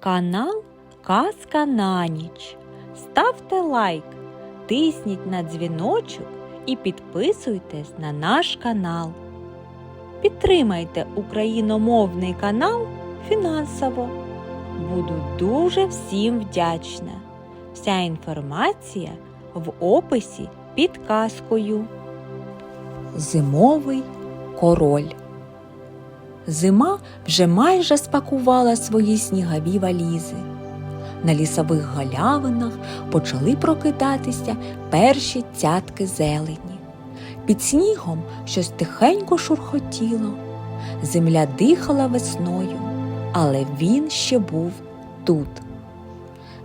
Канал Казка на ніч. Ставте лайк, тисніть на дзвіночок і підписуйтесь на наш канал. Підтримайте україномовний канал фінансово. Буду дуже всім вдячна. Вся інформація в описі під казкою. Зимовий король. Зима вже майже спакувала свої снігові валізи. На лісових галявинах почали прокидатися перші цятки зелені. Під снігом щось тихенько шурхотіло. Земля дихала весною, але він ще був тут.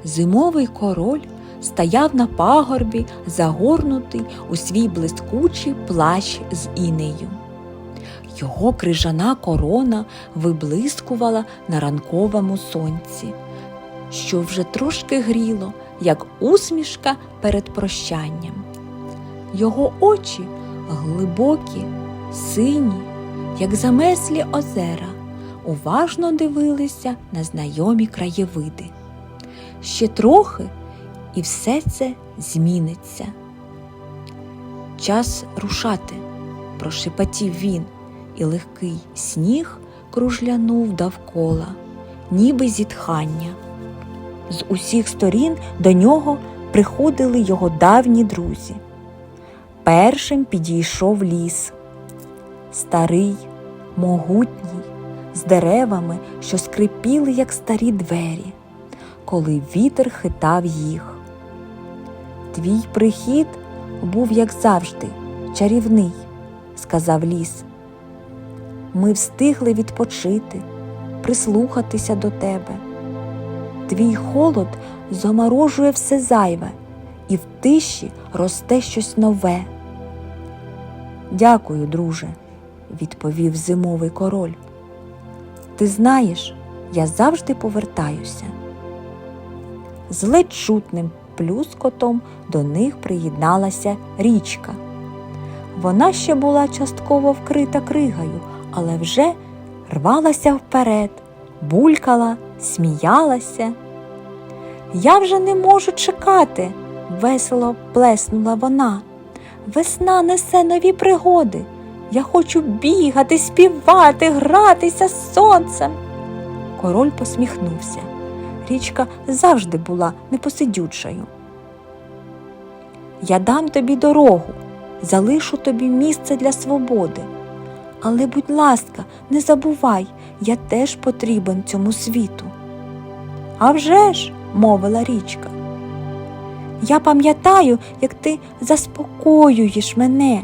Зимовий король стояв на пагорбі, загорнутий у свій блискучий плащ з інею. Його крижана корона виблискувала на ранковому сонці, що вже трошки гріло, як усмішка перед прощанням. Його очі глибокі, сині, як замеслі озера, уважно дивилися на знайомі краєвиди. Ще трохи, і все це зміниться. Час рушати, прошепотів він, і легкий сніг кружлянув довкола, ніби зітхання. З усіх сторін до нього приходили його давні друзі. Першим підійшов ліс, старий, могутній, з деревами, що скрипіли, як старі двері, коли вітер хитав їх. Твій прихід був, як завжди, чарівний, сказав ліс. Ми встигли відпочити, прислухатися до тебе. Твій холод заморожує все зайве, і в тиші росте щось нове. Дякую, друже, відповів зимовий король. Ти знаєш, я завжди повертаюся. З ледь чутним плюскотом до них приєдналася річка. Вона ще була частково вкрита кригою, але вже рвалася вперед, булькала, сміялася. Я вже не можу чекати, весело плеснула вона. Весна несе нові пригоди. Я хочу бігати, співати, гратися з сонцем. Король посміхнувся. Річка завжди була непосидючою. Я дам тобі дорогу, залишу тобі місце для свободи. Але, будь ласка, не забувай, я теж потрібен цьому світу. «А вже ж!» – мовила річка. Я пам'ятаю, як ти заспокоюєш мене,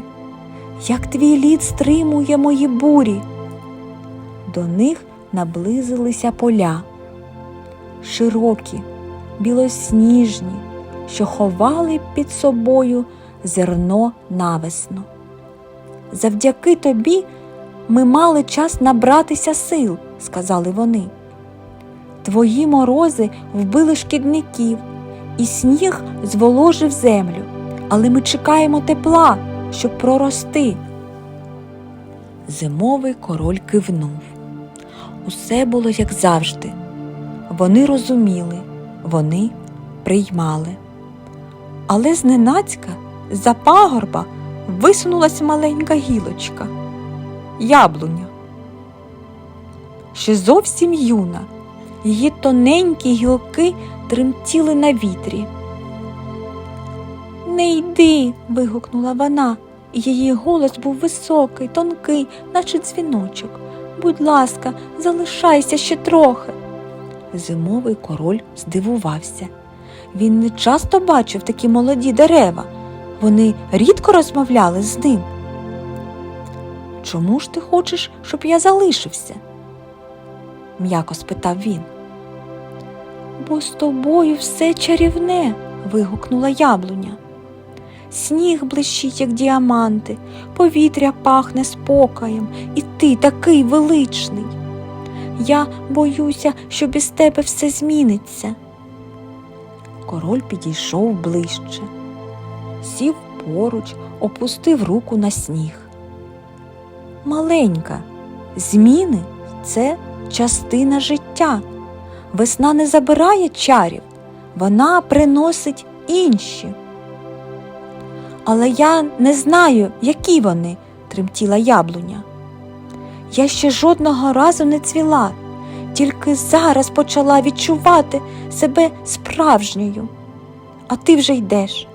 як твій лід стримує мої бурі. До них наблизилися поля, широкі, білосніжні, що ховали під собою зерно навесну. Завдяки тобі ми мали час набратися сил, сказали вони. Твої морози вбили шкідників, і сніг зволожив землю, але ми чекаємо тепла, щоб прорости. Зимовий король кивнув. Усе було як завжди. Вони розуміли, вони приймали. Але зненацька з-за пагорба висунулася маленька гілочка яблуня. Ще зовсім юна, її тоненькі гілки тремтіли на вітрі. Не йди. вигукнула вона, і її голос був високий, тонкий, наче дзвіночок. Будь ласка, залишайся ще трохи. Зимовий король здивувався. Він не часто бачив такі молоді дерева. Вони рідко розмовляли з ним. Чому ж ти хочеш, щоб я залишився? м'яко спитав він. Бо з тобою все чарівне. вигукнула яблуня. Сніг блищить, як діаманти, повітря пахне спокоєм, і ти такий величний. Я боюся, що без тебе все зміниться. Король підійшов ближче, сів поруч, опустив руку на сніг. Маленька, зміни це частина життя. весна не забирає чарів, вона приносить інші. Але я не знаю, які вони, тремтіла яблуня. Я ще жодного разу не цвіла, тільки зараз почала відчувати себе справжньою. А ти вже йдеш.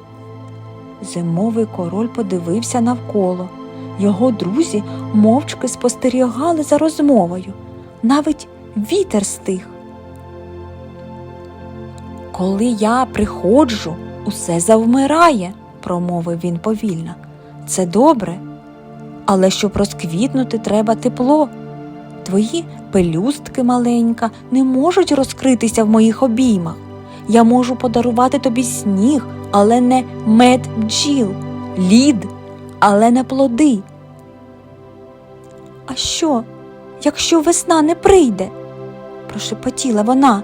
Зимовий король подивився навколо. Його друзі мовчки спостерігали за розмовою. Навіть вітер стих. Коли я приходжу, усе завмирає, промовив він повільно. Це добре, але щоб розквітнути, треба тепло. Твої пелюстки маленька не можуть розкритися в моїх обіймах. Я можу подарувати тобі сніг, але не мед бджіл, лід, але не плоди. А що, якщо весна не прийде? прошепотіла вона.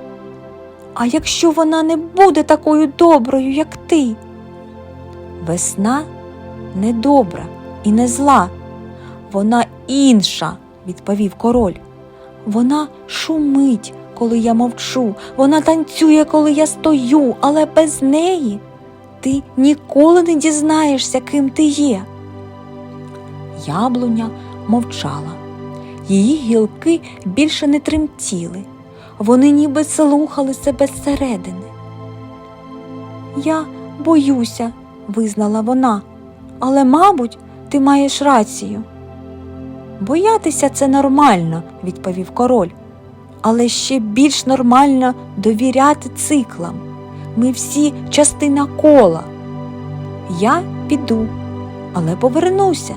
А якщо вона не буде такою доброю, як ти? Весна не добра і не зла, вона інша, відповів король. Вона шумить, коли я мовчу, вона танцює, коли я стою, але без неї ти ніколи не дізнаєшся, ким ти є. Яблуня мовчала. Її гілки більше не тремтіли, вони ніби слухали себе зсередини. Я боюся, визнала вона, але, мабуть, ти маєш рацію. Боятися це нормально, відповів король, але ще більш нормально довіряти циклам. Ми всі частина кола. Я піду, але повернуся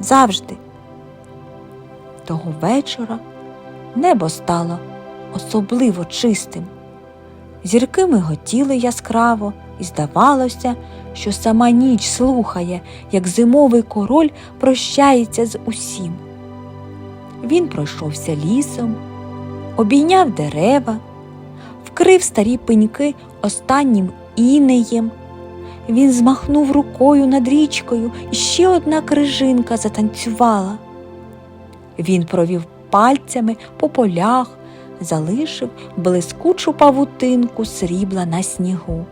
завжди. Того вечора небо стало особливо чистим. Зірки миготіли яскраво, і здавалося, що сама ніч слухає, як зимовий король прощається з усім. Він пройшовся лісом, обійняв дерева, вкрив старі пеньки останнім інеєм. Він змахнув рукою над річкою, і ще одна крижинка затанцювала. Він провів пальцями по полях, залишив блискучу павутинку срібла на снігу.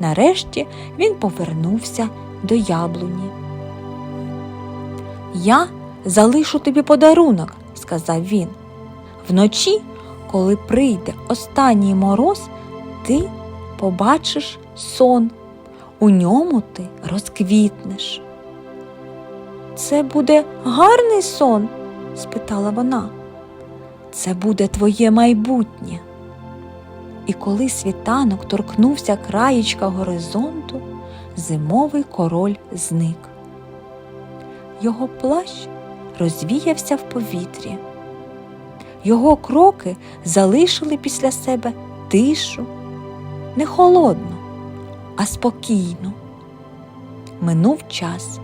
Нарешті він повернувся до яблуні. Я залишу тобі подарунок, сказав він. Вночі, коли прийде останній мороз, ти побачиш сон. У ньому ти розквітнеш. Це буде гарний сон? спитала вона. Це буде твоє майбутнє. І коли світанок торкнувся краєчка горизонту, зимовий король зник. Його плащ розвіявся в повітрі. Його кроки залишили після себе тишу, не холодну, а спокійну. Минув час.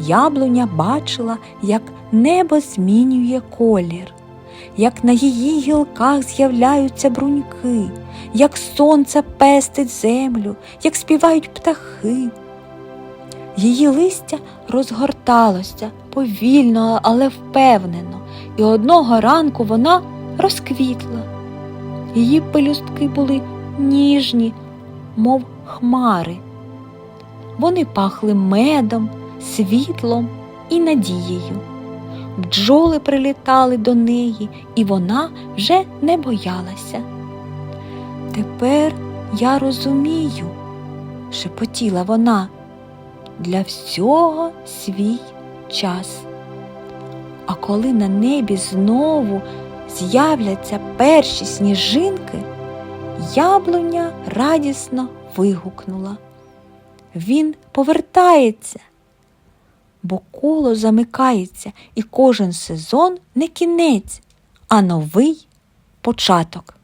Яблуня бачила, як небо змінює колір, як на її гілках з'являються бруньки, як сонце пестить землю, як співають птахи. Її листя розгорталося повільно, але впевнено, і одного ранку вона розквітла. Її пелюстки були ніжні, мов хмари. Вони пахли медом, світлом і надією. Бджоли прилітали до неї, і вона вже не боялася. Тепер я розумію, шепотіла вона, для всього свій час. А коли на небі знову з'являться перші сніжинки, яблуня радісно вигукнула. Він повертається, бо коло замикається, і кожен сезон не кінець, а новий початок.